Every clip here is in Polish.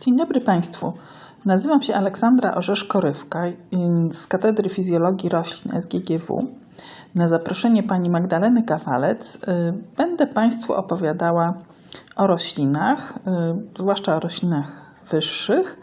Dzień dobry Państwu. Nazywam się Aleksandra Orzeszko-Rywka z Katedry Fizjologii Roślin SGGW. Na zaproszenie pani Magdaleny Kawalec y, będę Państwu opowiadała o roślinach, y, zwłaszcza o roślinach wyższych,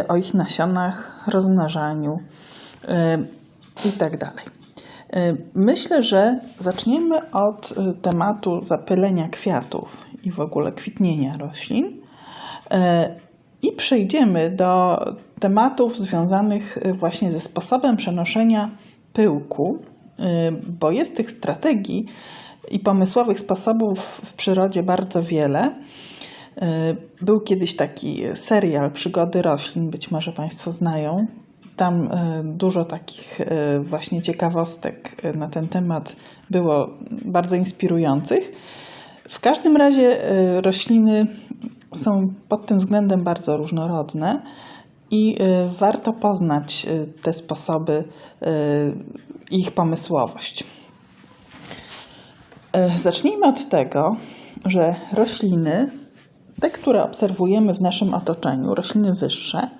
y, o ich nasionach, rozmnażaniu itd. Myślę, że zaczniemy od tematu zapylenia kwiatów i w ogóle kwitnienia roślin. I przejdziemy do tematów związanych właśnie ze sposobem przenoszenia pyłku, bo jest tych strategii i pomysłowych sposobów w przyrodzie bardzo wiele. Był kiedyś taki serial Przygody roślin, być może Państwo znają. Tam dużo takich właśnie ciekawostek na ten temat było bardzo inspirujących. W każdym razie rośliny są pod tym względem bardzo różnorodne i y, warto poznać y, te sposoby i y, ich pomysłowość. Zacznijmy od tego, że rośliny, te, które obserwujemy w naszym otoczeniu, rośliny wyższe,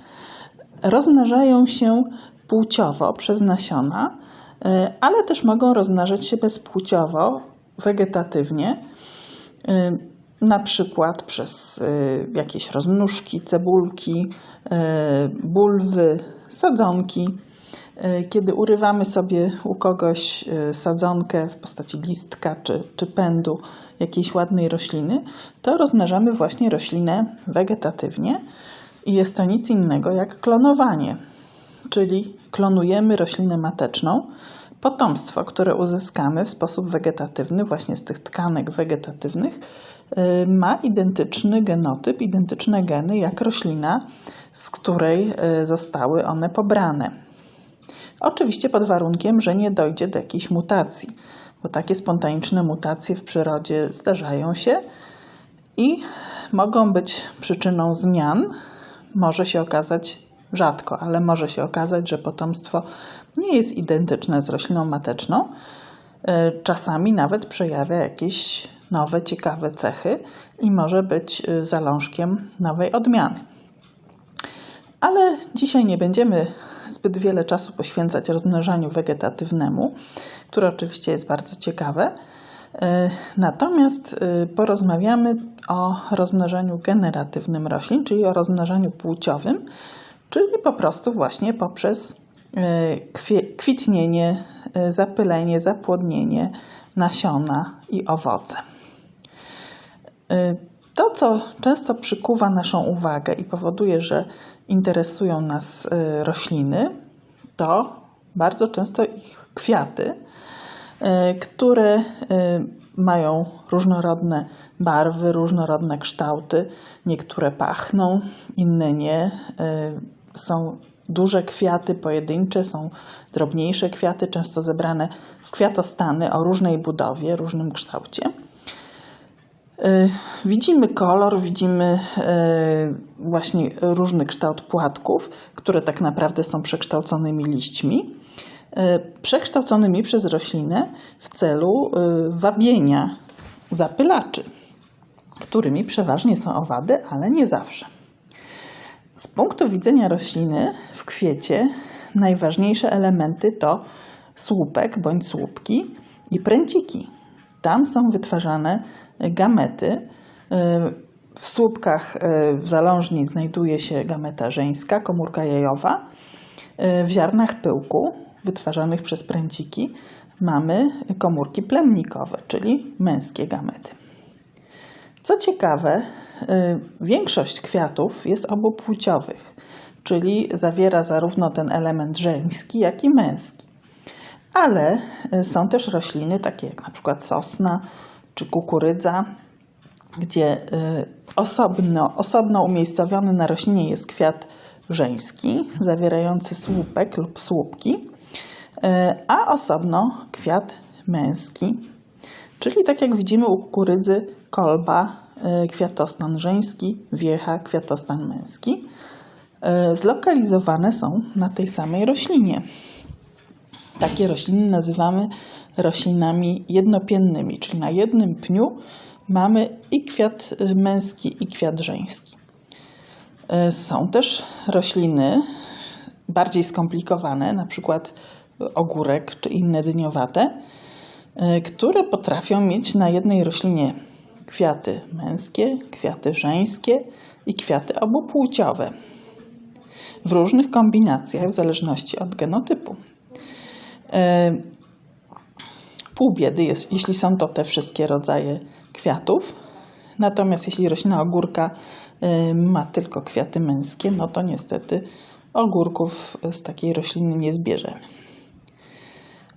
rozmnażają się płciowo przez nasiona, ale też mogą rozmnażać się bezpłciowo, wegetatywnie na przykład przez y, jakieś rozmnóżki, cebulki, y, bulwy, sadzonki. Y, kiedy urywamy sobie u kogoś sadzonkę w postaci listka czy, czy pędu jakiejś ładnej rośliny, to rozmnażamy właśnie roślinę wegetatywnie i jest to nic innego jak klonowanie, czyli klonujemy roślinę mateczną, potomstwo, które uzyskamy w sposób wegetatywny, właśnie z tych tkanek wegetatywnych, y, ma identyczny genotyp, identyczne geny jak roślina, z której y, zostały one pobrane. Oczywiście pod warunkiem, że nie dojdzie do jakiejś mutacji, bo takie spontaniczne mutacje w przyrodzie zdarzają się i mogą być przyczyną zmian. Może się okazać rzadko, ale może się okazać, że potomstwo nie jest identyczne z rośliną mateczną. E, czasami nawet przejawia jakieś nowe, ciekawe cechy i może być e, zalążkiem nowej odmiany. Ale dzisiaj nie będziemy zbyt wiele czasu poświęcać rozmnażaniu wegetatywnemu, które oczywiście jest bardzo ciekawe. E, natomiast porozmawiamy o rozmnażaniu generatywnym roślin, czyli o rozmnażaniu płciowym, czyli po prostu właśnie poprzez e, kwitnienie, e, zapylenie, zapłodnienie nasiona i owoce. E, to, co często przykuwa naszą uwagę i powoduje, że interesują nas rośliny, to bardzo często ich kwiaty, które mają różnorodne barwy, różnorodne kształty. Niektóre pachną, inne nie są duże kwiaty pojedyncze, są drobniejsze kwiaty, często zebrane w kwiatostany o różnej budowie, różnym kształcie. Y, widzimy kolor, widzimy y, właśnie różny kształt płatków, które tak naprawdę są przekształconymi liśćmi, y, przekształconymi przez roślinę w celu wabienia zapylaczy, którymi przeważnie są owady, ale nie zawsze. Z punktu widzenia rośliny w kwiecie najważniejsze elementy to słupek bądź słupki i pręciki. Tam są wytwarzane gamety. W słupkach w zalążni znajduje się gameta żeńska, komórka jajowa. W ziarnach pyłku wytwarzanych przez pręciki mamy komórki plemnikowe, czyli męskie gamety. Co ciekawe, y, większość kwiatów jest obopłciowych, czyli zawiera zarówno ten element żeński, jak i męski. Ale y, są też rośliny, takie jak na przykład sosna czy kukurydza, gdzie y, osobno, osobno umiejscowiony na roślinie jest kwiat żeński, zawierający słupek lub słupki, a osobno kwiat męski, czyli tak jak widzimy u kukurydzy kolba, e, kwiatostan żeński, wiecha, kwiatostan męski, e, zlokalizowane są na tej samej roślinie. Takie rośliny nazywamy roślinami jednopiennymi, czyli na jednym pniu mamy i kwiat męski, i kwiat żeński. E, Są też rośliny bardziej skomplikowane, na przykład ogórek czy inne dyniowate, e, które potrafią mieć na jednej roślinie kwiaty męskie, kwiaty żeńskie i kwiaty obupłciowe w różnych kombinacjach w zależności od genotypu. E, Pół biedy jest, jeśli są to te wszystkie rodzaje kwiatów. Natomiast jeśli roślina ogórka y, ma tylko kwiaty męskie, no to niestety ogórków z takiej rośliny nie zbierzemy.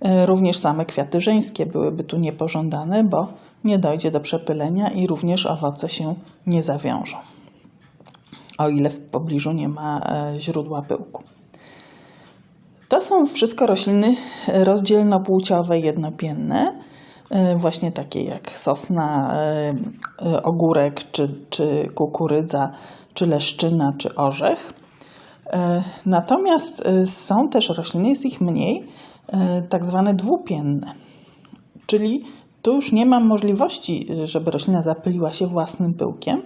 Y, Również same kwiaty żeńskie byłyby tu niepożądane, bo nie dojdzie do przepylenia i również owoce się nie zawiążą, o ile w pobliżu nie ma e, źródła pyłku. To są wszystko rośliny rozdzielnopłciowe, jednopienne, e, właśnie takie jak sosna, e, e, ogórek, czy, czy kukurydza, czy leszczyna, czy orzech. E, Natomiast e, są też rośliny, jest ich mniej, e, tak zwane dwupienne, czyli tu już nie ma możliwości, żeby roślina zapyliła się własnym pyłkiem,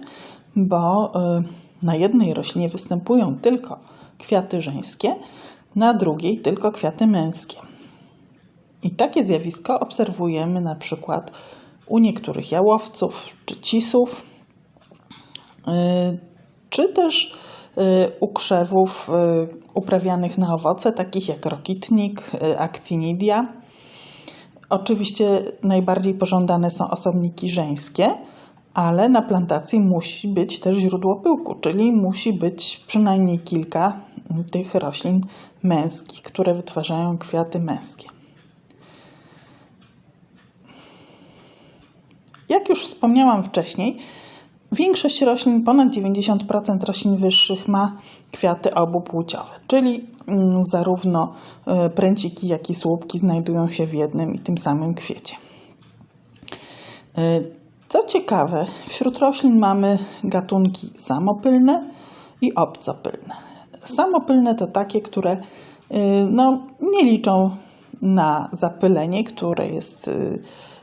bo e, na jednej roślinie występują tylko kwiaty żeńskie, na drugiej tylko kwiaty męskie. I takie zjawisko obserwujemy na przykład u niektórych jałowców czy cisów, yy, czy też yy, u krzewów uprawianych na owoce, takich jak rokitnik, actinidia. Oczywiście najbardziej pożądane są osobniki żeńskie, ale na plantacji musi być też źródło pyłku, czyli musi być przynajmniej kilka tych roślin męskich, które wytwarzają kwiaty męskie. Jak już wspomniałam wcześniej, większość roślin, ponad 90% roślin wyższych ma kwiaty obupłciowe, czyli mm, zarówno y, pręciki, jak i słupki znajdują się w jednym i tym samym kwiecie. Y, Co ciekawe, wśród roślin mamy gatunki samopylne i obcopylne. Samopylne to takie, które y, no, nie liczą na zapylenie, które jest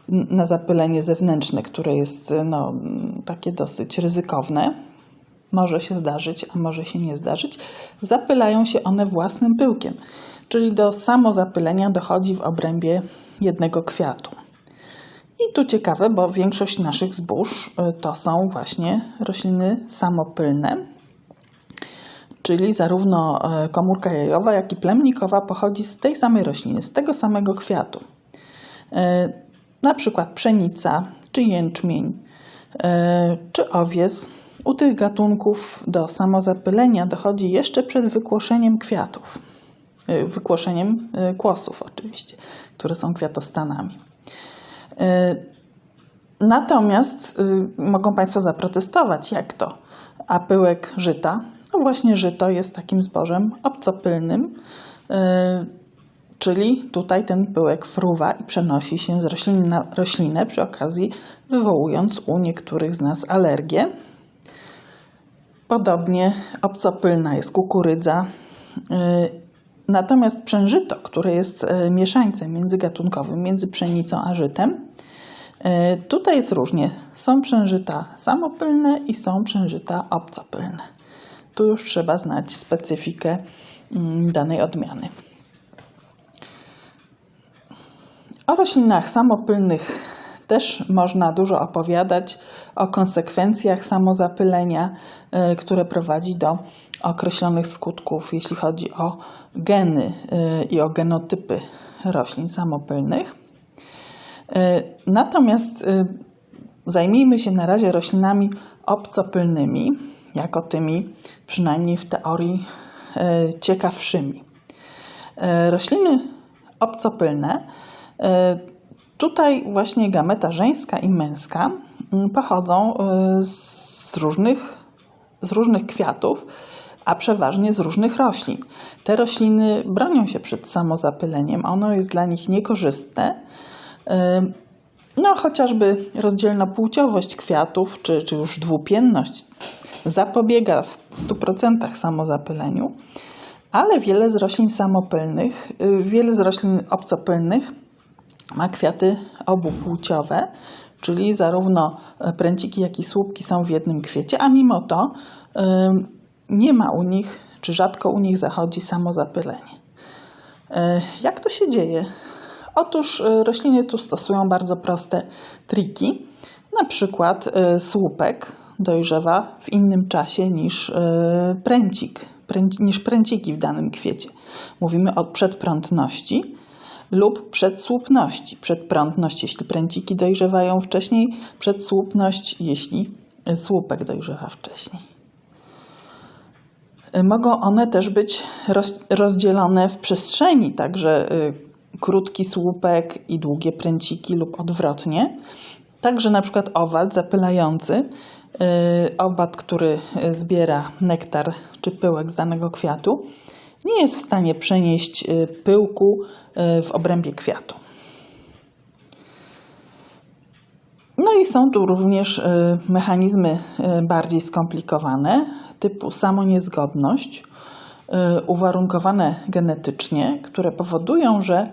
na zapylenie zewnętrzne, które jest y, no, takie dosyć ryzykowne. Może się zdarzyć, a może się nie zdarzyć. Zapylają się one własnym pyłkiem, czyli do samozapylenia dochodzi w obrębie jednego kwiatu. I tu ciekawe, bo większość naszych zbóż y, to są właśnie rośliny samopylne, czyli zarówno e, komórka jajowa, jak i plemnikowa pochodzi z tej samej rośliny, z tego samego kwiatu. Na przykład pszenica, czy jęczmień, e, czy owies. U tych gatunków do samozapylenia dochodzi jeszcze przed wykłoszeniem kwiatów. E, Wykłoszeniem e, kłosów oczywiście, które są kwiatostanami. Natomiast mogą Państwo zaprotestować, jak to? A pyłek żyta? No właśnie żyto jest takim zbożem obcopylnym, czyli tutaj ten pyłek fruwa i przenosi się z rośliny na roślinę, przy okazji wywołując u niektórych z nas alergię. Podobnie obcopylna jest kukurydza. Y, Natomiast przężyto, które jest y, mieszańcem międzygatunkowym między pszenicą a żytem, E, Tutaj jest różnie. Są przężyta samopylne i są przężyta obcopylne. Tu już trzeba znać specyfikę mm, danej odmiany. O roślinach samopylnych też można dużo opowiadać, o konsekwencjach samozapylenia, e, które prowadzi do określonych skutków, jeśli chodzi o geny e, i o genotypy roślin samopylnych. E, Natomiast zajmijmy się na razie roślinami obcopylnymi, jako tymi przynajmniej w teorii ciekawszymi. Rośliny obcopylne, tutaj właśnie gameta żeńska i męska mm, pochodzą e, z różnych, z różnych kwiatów, a przeważnie z różnych roślin. Te rośliny bronią się przed samozapyleniem, ono jest dla nich niekorzystne. E, No, chociażby rozdzielnopłciowość kwiatów, czy, czy już dwupienność zapobiega w 100% samozapyleniu, ale wiele z roślin samopylnych, y, wiele z roślin obcopylnych ma kwiaty obupłciowe, czyli zarówno pręciki, jak i słupki są w jednym kwiecie, a mimo to y, nie ma u nich, czy rzadko u nich zachodzi samozapylenie. E, Jak to się dzieje? Otóż e, rośliny tu stosują bardzo proste triki. Na przykład e, słupek dojrzewa w innym czasie niż e, pręcik, pręci- niż pręciki w danym kwiecie. Mówimy o przedprątności lub przedsłupności. Przedprątność, jeśli pręciki dojrzewają wcześniej, przedsłupność, jeśli słupek dojrzewa wcześniej. Y, Mogą one też być roz, rozdzielone w przestrzeni, także y, krótki słupek i długie pręciki lub odwrotnie. Także na przykład owad zapylający, y, owad, który zbiera nektar czy pyłek z danego kwiatu, nie jest w stanie przenieść y, pyłku y, w obrębie kwiatu. No i są tu również y, mechanizmy bardziej skomplikowane, typu samoniezgodność, uwarunkowane genetycznie, które powodują, że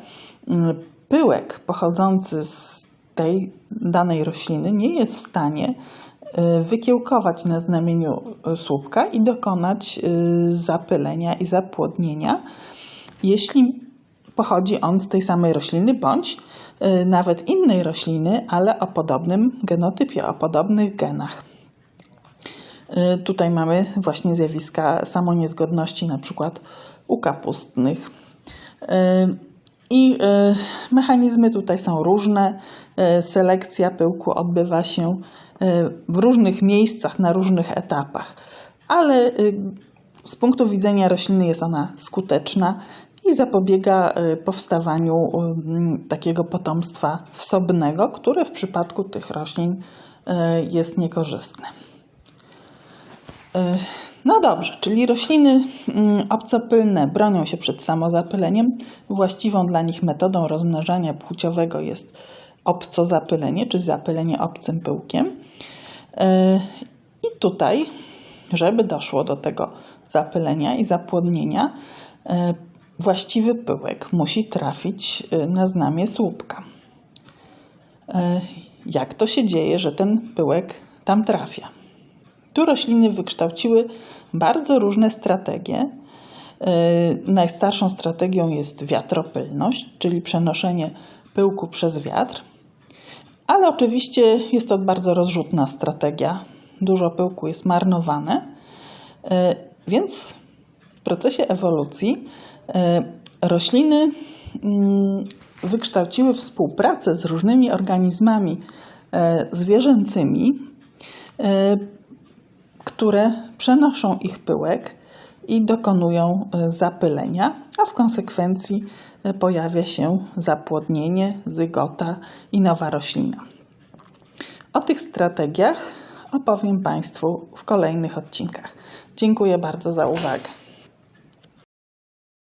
pyłek pochodzący z tej danej rośliny nie jest w stanie wykiełkować na znamieniu y, słupka i dokonać y, zapylenia i zapłodnienia, jeśli pochodzi on z tej samej rośliny bądź y, nawet innej rośliny, ale o podobnym genotypie, o podobnych genach. Y, Tutaj mamy właśnie zjawiska samoniezgodności, na przykład u kapustnych. Y, I y, mechanizmy tutaj są różne. Y, Selekcja pyłku odbywa się y, w różnych miejscach, na różnych etapach, ale y, z punktu widzenia rośliny jest ona skuteczna i zapobiega y, powstawaniu y, takiego potomstwa wsobnego, które w przypadku tych roślin jest niekorzystne. No dobrze, czyli rośliny mm, obcopylne bronią się przed samozapyleniem. Właściwą dla nich metodą rozmnażania płciowego jest obcozapylenie, czy zapylenie obcym pyłkiem. Y, I tutaj, żeby doszło do tego zapylenia i zapłodnienia, y, właściwy pyłek musi trafić y, na znamie słupka. Jak to się dzieje, że ten pyłek tam trafia? Tu rośliny wykształciły bardzo różne strategie. Najstarszą strategią jest wiatropylność, czyli przenoszenie pyłku przez wiatr. Ale oczywiście jest to bardzo rozrzutna strategia. Dużo pyłku jest marnowane. Yy, Więc w procesie ewolucji yy, rośliny mm, wykształciły współpracę z różnymi organizmami yy, zwierzęcymi, które przenoszą ich pyłek i dokonują e, zapylenia, a w konsekwencji e, pojawia się zapłodnienie, zygota i nowa roślina. O tych strategiach opowiem Państwu w kolejnych odcinkach. Dziękuję bardzo za uwagę.